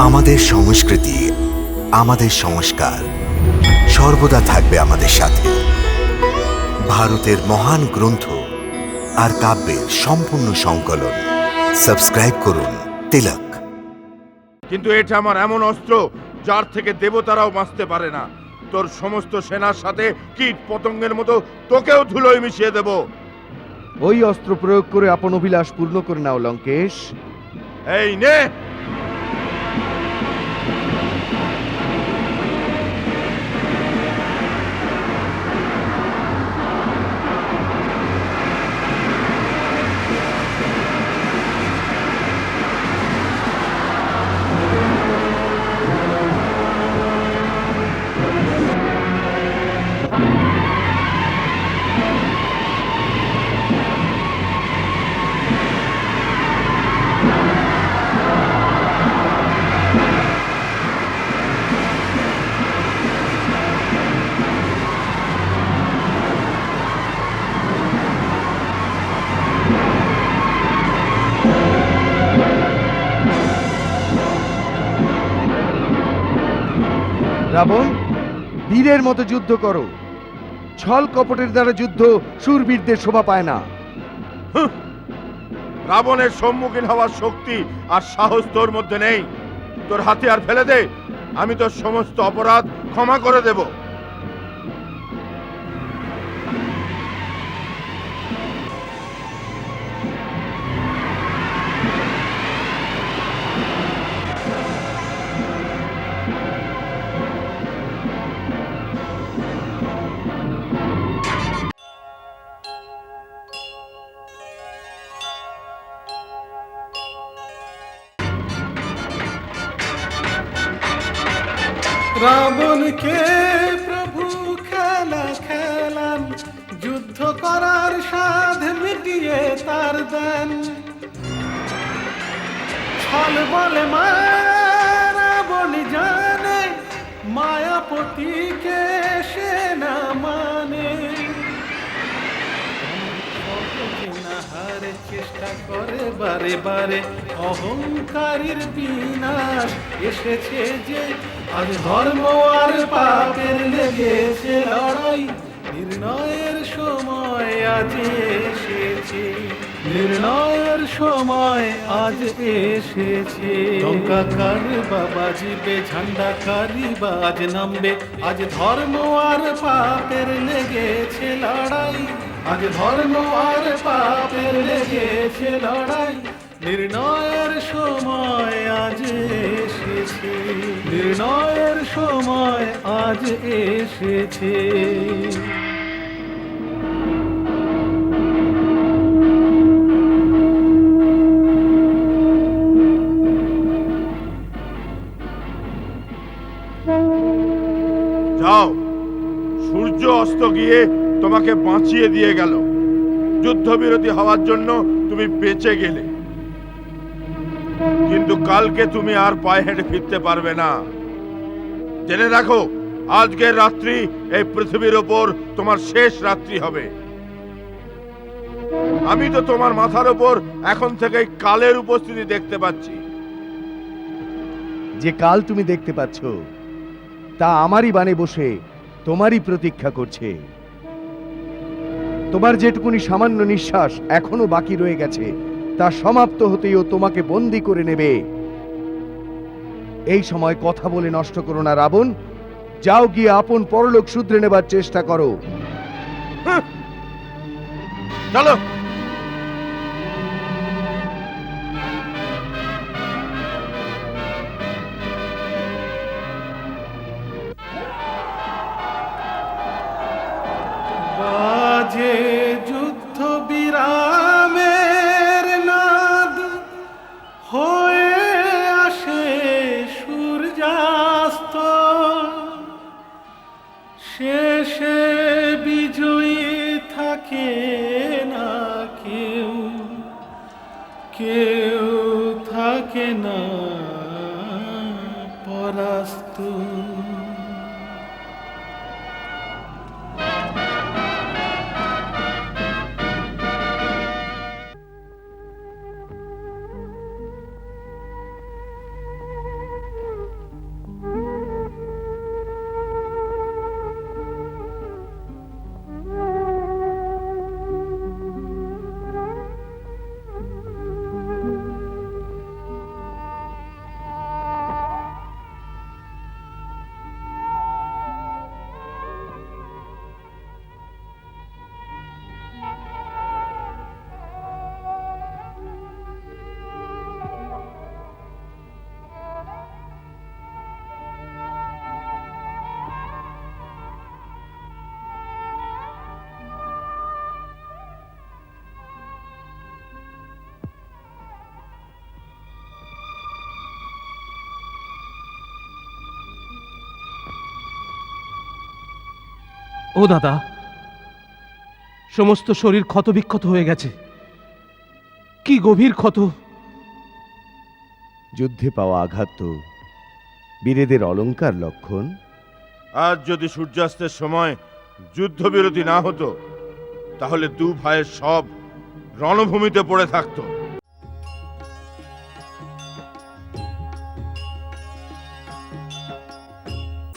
আমাদের সংস্কৃতি আমাদের সংস্কার সর্বদা থাকবে আমাদের সাথে। ভারতের মহান গ্রন্থ আর কাব্যের সম্পূর্ণ সংকলন। সাবস্ক্রাইব করুন তিলক। কিন্তু এটা আমার এমন অস্ত্র যার থেকে দেবতারাও বাঁচতে পারে না। তোর সমস্ত সেনার সাথে কীট পতঙ্গের মতো তোকেও ধুলোয় মিশিয়ে দেব। ওই অস্ত্র প্রয়োগ করে আপন অভিলাষ পূর্ণ করে নাও লঙ্কেশ। এই নে! রাবণ, বীরের মতো যুদ্ধ করো। ছল কপটের দ্বারা যুদ্ধ সুরবীরদের শোভা পায় না। রাবণের সম্মুখীন হওয়ার শক্তি আর সাহস তোর মধ্যে নেই। তোর হাতিয়ার ফেলে দে। আমি তোর সমস্ত অপরাধ ক্ষমা করে দেব। রাবণকে প্রভু খেলা খেলান, যুদ্ধ করার সাধ মিটিয়ে তার দেন। ছল বলে রাবণ জানে, মায়াপতিকে সে না মানে। চেষ্টা করে বারে বারে, অহংকারীর বিনাশ। এসেছে যে আজ ধর্ম আর পাপের লেগেছে লড়াই। নির্ণয়ের সময় আজ এসেছে। নির্ণয়ের সময় আজ এসেছে। লঙ্কা কারবা বাজিবে ঝান্ডা কারিবা আজ নামবে। আজ ধর্ম আর পাপের লেগেছে লড়াই। আজ ধর্ম আর পাপের লেগেছে লড়াই। নির্ণয়ের আজ এসেছে। যাও। সূর্য অস্ত গিয়ে তোমাকে বাঁচিয়ে দিয়ে গেল। যুদ্ধবিরতি হওয়ার জন্য তুমি বেঁচে গেলে। কিন্তু কালকে তুমি আর পায়ে হেঁটে ফিরতে পারবে না। জেনে রাখো আজকের রাত্রি, এই পৃথিবীর ওপর তোমার শেষ রাত্রি হবে। আমি তো তোমার মাথার ওপর এখন থেকে কালের উপস্থিতি দেখতে পাচ্ছি। যে কাল তুমি দেখতে পাচ্ছ, তা আমারই বানে বসে, তোমারই প্রতীক্ষা করছে। তোমার যেটুকুনি সামান্য নিঃশ্বাস এখনও বাকি রয়ে গেছে, তা সমাপ্ত হতেই ও তোমাকে বন্দি করে নেবে। এই সময় কথা বলে নষ্ট করো না, রাবণ। যাও গিয়ে আপন পরলোক শুধরে নেবার চেষ্টা করো। চলো। বাজে থাকে না ও দাদা সমস্ত শরীর ক্ষতবিক্ষত হয়ে গেছে। কি গভীর ক্ষত? যুদ্ধে পাওয়া আঘাত তো বীরেদের অলংকার লক্ষণ। আজ যদি সূর্যাস্তের সময় যুদ্ধবিরতি না হতো তাহলে দু ভাইয়ের সব রণভূমিতে পড়ে থাকতো।